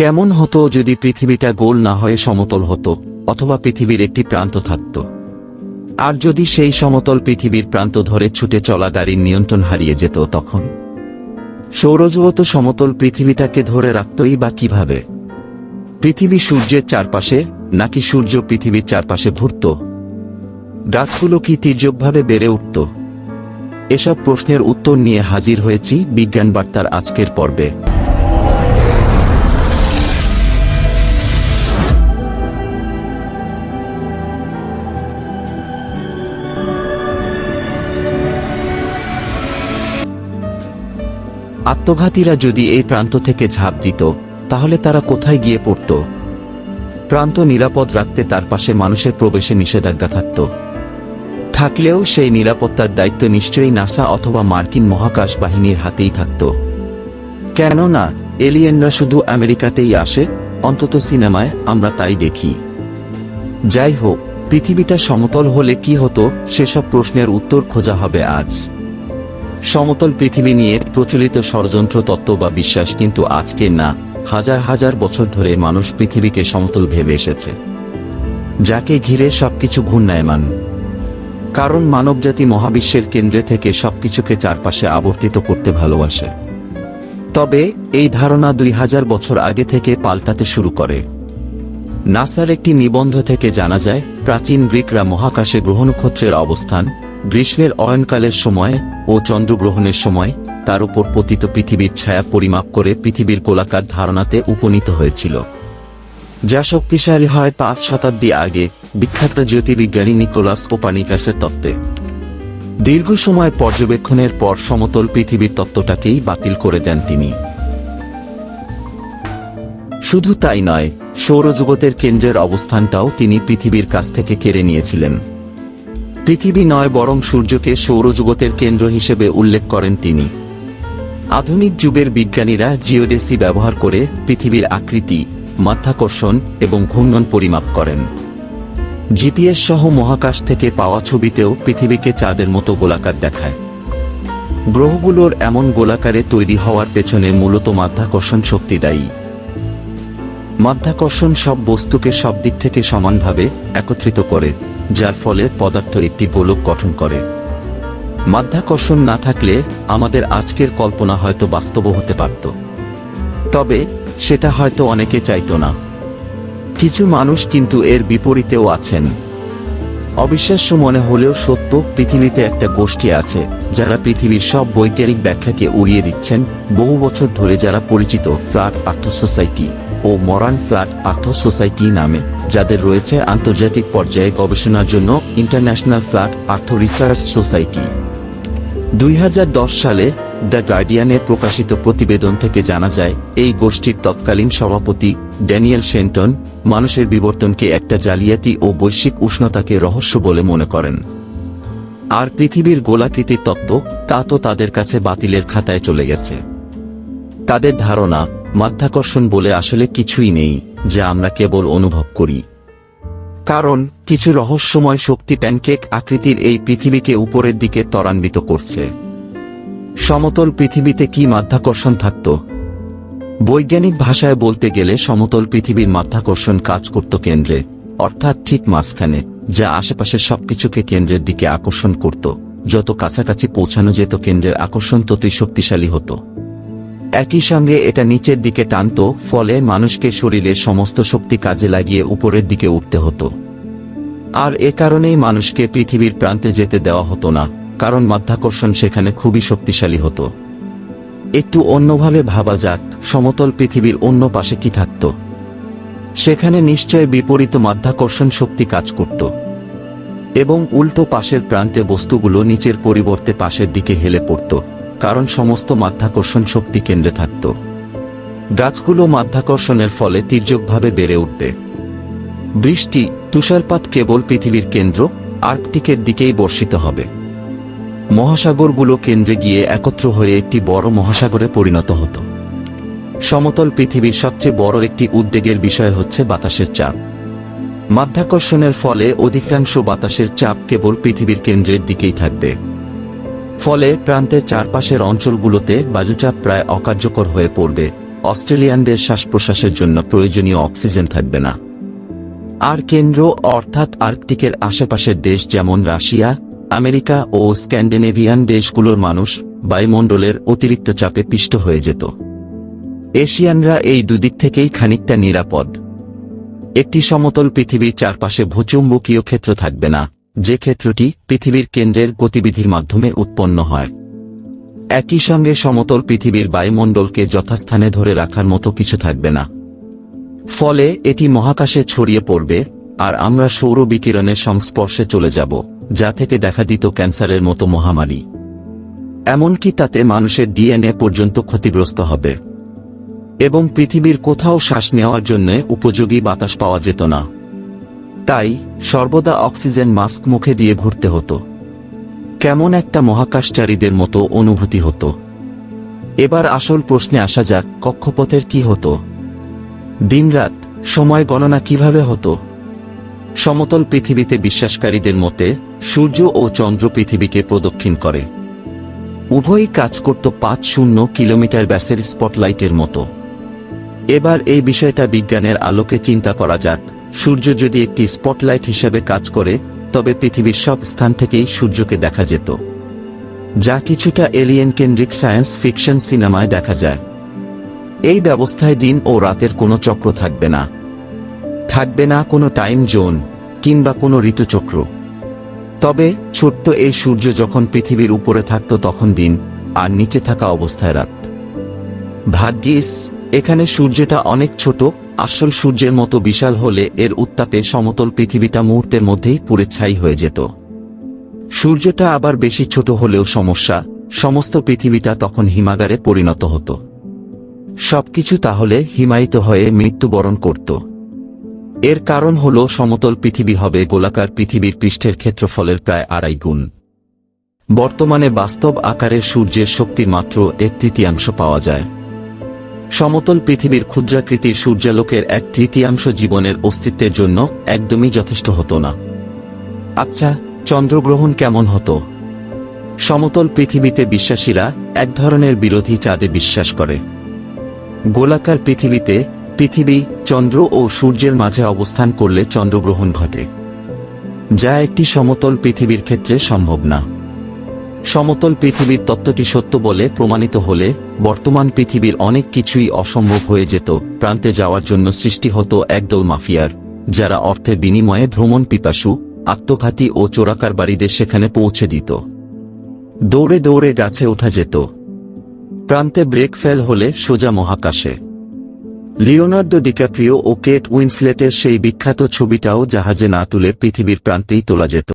কেমন হতো যদি পৃথিবীটা গোল না হয়ে সমতল হতো, অথবা পৃথিবীর একটি প্রান্ত থাকত? আর যদি সেই সমতল পৃথিবীর প্রান্ত ধরে ছুটে চলা গাড়ির নিয়ন্ত্রণ হারিয়ে যেত তখন? সৌরজগত সমতল পৃথিবীটাকে ধরে রাখতই বা কীভাবে? পৃথিবী সূর্যের চারপাশে, নাকি সূর্য পৃথিবীর চারপাশে ঘুরত? গাছগুলো কি তির্যকভাবে বেড়ে উঠত? এসব প্রশ্নের উত্তর নিয়ে হাজির হয়েছি বিজ্ঞান বার্তার আজকের পর্বে। আত্মঘাতীরা যদি এই প্রান্ত থেকে ঝাঁপ দিত, তাহলে তারা কোথায় গিয়ে পড়ত? প্রান্ত নিরাপদ রাখতে তার পাশে মানুষের প্রবেশে নিষেধাজ্ঞা থাকত। থাকলেও সেই নিরাপত্তার দায়িত্ব নিশ্চয়ই নাসা অথবা মার্কিন মহাকাশ বাহিনীর হাতেই থাকত। কেননা, এলিয়েনরা শুধু আমেরিকাতেই আসে, অন্তত সিনেমায় আমরা তাই দেখি। যাই হোক, পৃথিবীটা সমতল হলে কি হতো, সেসব প্রশ্নের উত্তর খোঁজা হবে আজ। সমতল পৃথিবী নিয়ে প্রচলিত ষড়যন্ত্র তত্ত্ব বা বিশ্বাস কিন্তু আজকে না, হাজার হাজার বছর ধরে মানুষ পৃথিবীকে সমতল ভেবে এসেছে। যাকে ঘিরে সবকিছু ঘূর্ণায়মান। কারণ মানবজাতি মহাবিশ্বের কেন্দ্রে থেকে সবকিছুকে চারপাশে আবর্তিত করতে ভালোবাসে। তবে এই ধারণা দুই হাজার বছর আগে থেকে পাল্টাতে শুরু করে। নাসার একটি নিবন্ধ থেকে জানা যায়, প্রাচীন গ্রিকরা মহাকাশে গ্রহ নক্ষত্রের অবস্থান গ্রীষ্মের অয়নকালের সময় ও চন্দ্রগ্রহণের সময় তার উপর পতিত পৃথিবীর ছায়া পরিমাপ করে পৃথিবীর কোলাকার ধারণাতে উপনীত হয়েছিল। যা শক্তিশালী হয় পাঁচ শতাব্দী আগে, বিখ্যাত জ্যোতির্বিজ্ঞানী নিকোলাস কোপানিকাসের তত্ত্বে। দীর্ঘ সময় পর্যবেক্ষণের পর সমতল পৃথিবীর তত্ত্বটাকেই বাতিল করে দেন তিনি। শুধু তাই নয়, সৌরজগতের কেন্দ্রের অবস্থানটাও তিনি পৃথিবীর কাছ থেকে কেড়ে নিয়েছিলেন। পৃথিবী নয়, বরং সূর্যকে সৌরজগতের কেন্দ্র হিসেবে উল্লেখ করেন তিনি। আধুনিক যুগের বিজ্ঞানীরা জিওডেসি ব্যবহার করে পৃথিবীর আকৃতি, মাধ্যাকর্ষণ এবং ঘূর্ণন পরিমাপ করেন। জিপিএস সহ মহাকাশ থেকে পাওয়া ছবিতেও পৃথিবীকে চাঁদের মতো গোলাকার দেখায়। গ্রহগুলোর এমন গোলাকারে তৈরি হওয়ার পেছনে মূলত মাধ্যাকর্ষণ শক্তি দায়ী। মাধ্যাকর্ষণ সব বস্তুকে সব দিক থেকে সমানভাবে একত্রিত করে। যার ফলে পদার্থ একটি গোলক গঠন করে। মাধ্যাকর্ষণ না থাকলে আমাদের আজকের কল্পনা হয়তো বাস্তব হতে পারত। তবে সেটা হয়তো অনেকে চাইত না। কিছু মানুষ কিন্তু এর বিপরীতেও আছেন। অবিশ্বাস্য মনে হলেও সত্য, পৃথিবীতে একটা গোষ্ঠী আছে, যারা পৃথিবীর সব বৈজ্ঞানিক ব্যাখ্যাকে উড়িয়ে দিচ্ছেন বহু বছর ধরে যারা পরিচিত ফ্ল্যাট আর্থ সোসাইটি। ও মরান ফ্ল্যাট আর্থ সোসাইটি নামে, যাদের রয়েছে আন্তর্জাতিক পর্যায়ে গবেষণার জন্য international flat earth research society. দুই হাজার দশ সালে দ্য গার্ডিয়ানে প্রকাশিত প্রতিবেদন থেকে জানা যায়, এই গোষ্ঠীর তৎকালীন সভাপতি ড্যানিয়েল শেন্টন মানুষের বিবর্তনকে একটা জালিয়াতি ও বৈশ্বিক উষ্ণতাকে রহস্য বলে মনে করেন। আর পৃথিবীর গোলাকৃতির তত্ত্ব তা তো তাদের কাছে বাতিলের খাতায় চলে গেছে। তাদের ধারণা, মাধ্যাকর্ষণ বলে আসলে কিছুই নেই, যা আমরা কেবল অনুভব করি। কারণ, কিছু রহস্যময় শক্তি প্যানকেক আকৃতির এই পৃথিবীকে উপরের দিকে ত্বরান্বিত করছে। সমতল পৃথিবীতে কি মাধ্যাকর্ষণ থাকত? বৈজ্ঞানিক ভাষায় বলতে গেলে সমতল পৃথিবীর মাধ্যাকর্ষণ কাজ করত কেন্দ্রে, অর্থাৎ ঠিক মাঝখানে, যা আশেপাশের সবকিছুকে কেন্দ্রের দিকে আকর্ষণ করত, যত কাছাকাছি পৌঁছানো যেত কেন্দ্রের আকর্ষণ ততই শক্তিশালী হতো। একই সঙ্গে এটা নিচের দিকে টানত, ফলে মানুষকে শরীরের সমস্ত শক্তি কাজে লাগিয়ে উপরের দিকে উঠতে হতো। আর এ কারণেই মানুষকে পৃথিবীর প্রান্তে যেতে দেওয়া হতো না, কারণ মাধ্যাকর্ষণ সেখানে খুবই শক্তিশালী হতো। একটু অন্যভাবে ভাবা যাক, সমতল পৃথিবীর অন্য পাশে কি থাকত। সেখানে নিশ্চয় বিপরীত মাধ্যাকর্ষণ শক্তি কাজ করত। এবং উল্টো পাশের প্রান্তে বস্তুগুলো নিচের পরিবর্তে পাশের দিকে হেলে পড়ত। কারণ সমস্ত মাধ্যাকর্ষণ শক্তি কেন্দ্রে থাকত। গাছগুলো মাধ্যাকর্ষণের ফলে তির্যকভাবে বেড়ে উঠবে। বৃষ্টি, তুষারপাত কেবল পৃথিবীর কেন্দ্র, আর্কটিকের দিকেই বর্ষিত হবে। মহাসাগরগুলো কেন্দ্রে গিয়ে একত্র হয়ে একটি বড় মহাসাগরে পরিণত হতো। সমতল পৃথিবীর সবচেয়ে বড় একটি উদ্বেগের বিষয় হচ্ছে বাতাসের চাপ। মাধ্যাকর্ষণের ফলে অধিকাংশ বাতাসের চাপ কেবল পৃথিবীর কেন্দ্রের দিকেই থাকবে। ফলে প্রান্তের চারপাশের অঞ্চলগুলোতে বায়ুচাপ প্রায় অকার্যকর হয়ে পড়বে। অস্ট্রেলিয়ানদের শ্বাস প্রশ্বাসের জন্য প্রয়োজনীয় অক্সিজেন থাকবে না। আর কেন্দ্র, অর্থাৎ আর্কটিকের আশেপাশের দেশ যেমন রাশিয়া, আমেরিকা ও স্ক্যান্ডিনেভিয়ান দেশগুলোর মানুষ বায়ুমণ্ডলের অতিরিক্ত চাপে পিষ্ট হয়ে যেত। এশিয়ানরা এই দুদিক থেকেই খানিকটা নিরাপদ। একটি সমতল পৃথিবীর চারপাশে ভূচুম্বকীয় ক্ষেত্র থাকবে না। যে ক্ষেত্রটি পৃথিবীর কেন্দ্রের গতিবিধির মাধ্যমে উৎপন্ন হয়। একই সঙ্গে সমতল পৃথিবীর বায়ুমণ্ডলকে যথাস্থানে ধরে রাখার মতো কিছু থাকবে না। ফলে এটি মহাকাশে ছড়িয়ে পড়বে, আর আমরা সৌর বিকিরণের সংস্পর্শে চলে যাব, যা থেকে দেখা দিত ক্যান্সারের মতো মহামারী। এমনকি তাতে মানুষের ডিএনএ পর্যন্ত ক্ষতিগ্রস্ত হবে। এবং পৃথিবীর কোথাও শ্বাস নেওয়ার জন্য উপযোগী বাতাস পাওয়া যেত না। তাই সর্বদা অক্সিজেন মাস্ক মুখে দিয়ে ঘুরতে হতো। কেমন একটা মহাকাশচারীদের মতো অনুভূতি হতো। এবার আসল প্রশ্নে আসা যাক, কক্ষপথের কি হতো। দিনরাত সময় গণনা কীভাবে হতো? সমতল পৃথিবীতে বিশ্বাসকারীদের মতে, সূর্য ও চন্দ্র পৃথিবীকে প্রদক্ষিণ করে। উভয়ই কাজ করত পাঁচ শূন্য কিলোমিটার ব্যাসের স্পটলাইটের মতো। এবার এই বিষয়টা বিজ্ঞানের আলোকে চিন্তা করা যাক। সূর্য যদি একটি স্পটলাইট হিসেবে কাজ করে, তবে পৃথিবীর সব স্থান থেকেই সূর্যকে দেখা যেত। যা কিছুটা এলিয়েন কেন্দ্রিক সায়েন্স ফিকশন সিনেমায় দেখা যায়। এই ব্যবস্থায় দিন ও রাতের কোনো চক্র থাকবে না। থাকবে না কোনো টাইম জোন কিংবা কোনো ঋতুচক্র। তবে, ছোট্ট এই সূর্য যখন পৃথিবীর উপরে থাকত তখন দিন, আর নিচে থাকা অবস্থায় রাত। ভাগ্যিস, এখানে সূর্যটা অনেক ছোট আসল সূর্যের মতো বিশাল হলে এর উত্তাপে সমতল পৃথিবীটা মুহূর্তের মধ্যেই পুড়ে ছাই হয়ে যেত। সূর্যটা আবার বেশি ছোট হলেও সমস্যা, সমস্ত পৃথিবীটা তখন হিমাগারে পরিণত হতো। সবকিছু তাহলে হিমায়িত হয়ে মৃত্যুবরণ করত। এর কারণ হল সমতল পৃথিবী হবে গোলাকার পৃথিবীর পৃষ্ঠের ক্ষেত্রফলের প্রায় আড়াই গুণ। বর্তমানে বাস্তব আকারের সূর্যের শক্তির মাত্র এক তৃতীয়াংশ পাওয়া যায়। সমতল পৃথিবীর ক্ষুদ্রাকৃতির সূর্যালোকের এক তৃতীয়াংশ জীবনের অস্তিত্বের জন্য একদমই যথেষ্ট হতো না। আচ্ছা চন্দ্রগ্রহণ কেমন হতো? সমতল পৃথিবীতে বিশ্বাসীরা এক ধরনের বিরোধী চাঁদে বিশ্বাস করে। গোলাকার পৃথিবীতে পৃথিবী চন্দ্র ও সূর্যের মাঝে অবস্থান করলে চন্দ্রগ্রহণ ঘটে। যা একটি সমতল পৃথিবীর ক্ষেত্রে সম্ভব না। সমতল পৃথিবীর তত্ত্বটি সত্য বলে প্রমাণিত হলে, বর্তমান পৃথিবীর অনেক কিছুই অসম্ভব হয়ে যেত, প্রান্তে যাওয়ার জন্য সৃষ্টি হতো একদল মাফিয়ার, যারা অর্থের বিনিময়ে ভ্রমণ পিপাসু, আত্মঘাতী ও চোরাকারবারীদের সেখানে পৌঁছে দিত। দৌড়ে দৌড়ে গাছে ওঠা যেত। প্রান্তে ব্রেক ফেল হলে সোজা মহাকাশে। লিওনার্দো ডিক্যাপ্রিও ও কেট উইন্সলেটের সেই বিখ্যাত ছবিটাও জাহাজে না তুলে পৃথিবীর প্রান্তেই তোলা যেত।